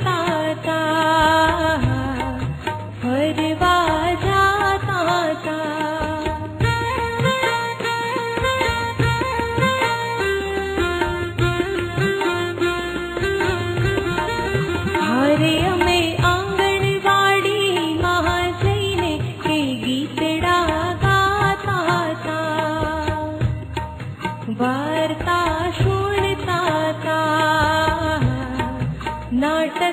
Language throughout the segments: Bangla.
तारे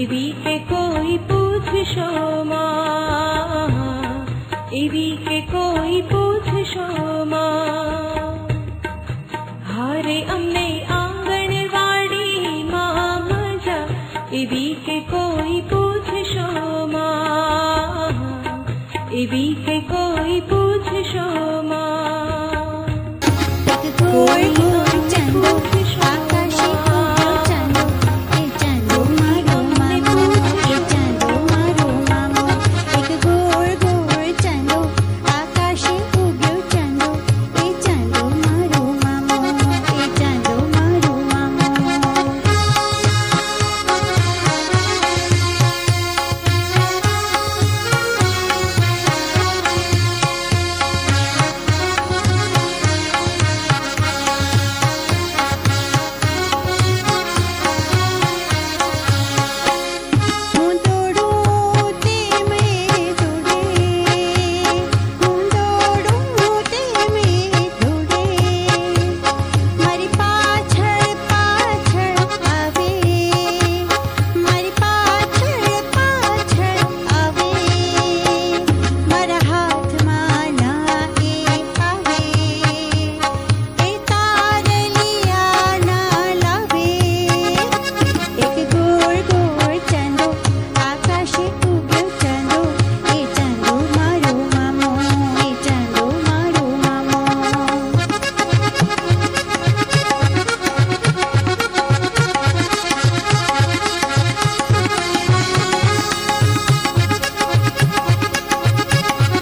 এদিকে কই বুঝিস মা এদিকে কই বুঝিস মা হারে আমনে আঙ্গনের বাড়ি মা মজা এদিকে কই বুঝিস মা এদিকে কই